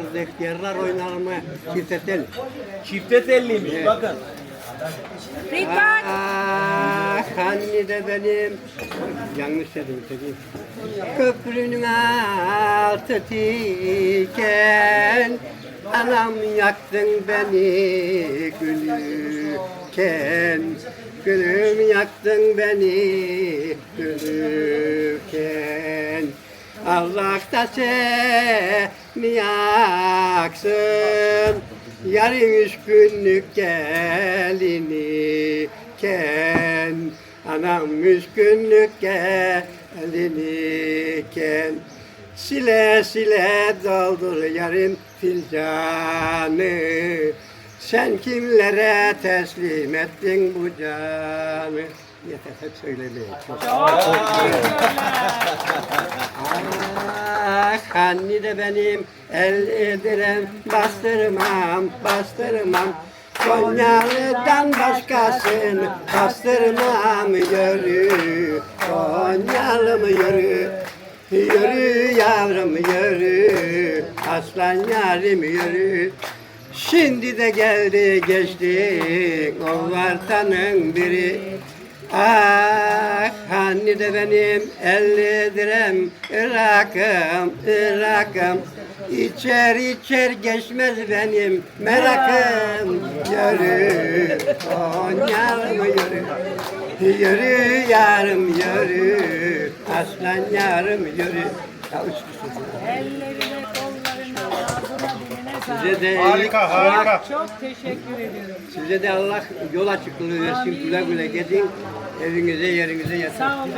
ihtiyarlar, ihtiyarlar oynar mı? Çifte tel. Çifte telliymiş Evet. bakın. Rıfat. Ah anne de benim. Yanlış dedim tabii. Köprünün altı diken Anam yaktın beni gülürken Gülüm yaktın beni gülürken Allah da seni yaksın Yarın üç günlük gelini ken. Anam üç günlük gelini ken. Sile sile doldur yarın filcanı Sen kimlere teslim ettin bu canı Yeter hep söylemeye çok Ah anne de benim el ederim bastırmam bastırmam. Konyalı'dan başkasını bastırmam yürü. Konyalı mı yürü. Yürü yavrum yürü. Aslan yarim yürü Şimdi de geldi geçti o vartanın biri. Ah hani de benim elli direm Irak'ım Irak'ım. İçer içer geçmez benim merakım. Yürü Konya'm yürü. Yürü yarım yürü. Aslan yarım yürü. Ya üç kişi. Size de Harika, harika. Çok teşekkür ediyorum. Size de Allah yol açıklığı versin güle güle gidin evinize yerinize yatın. Sağ ol.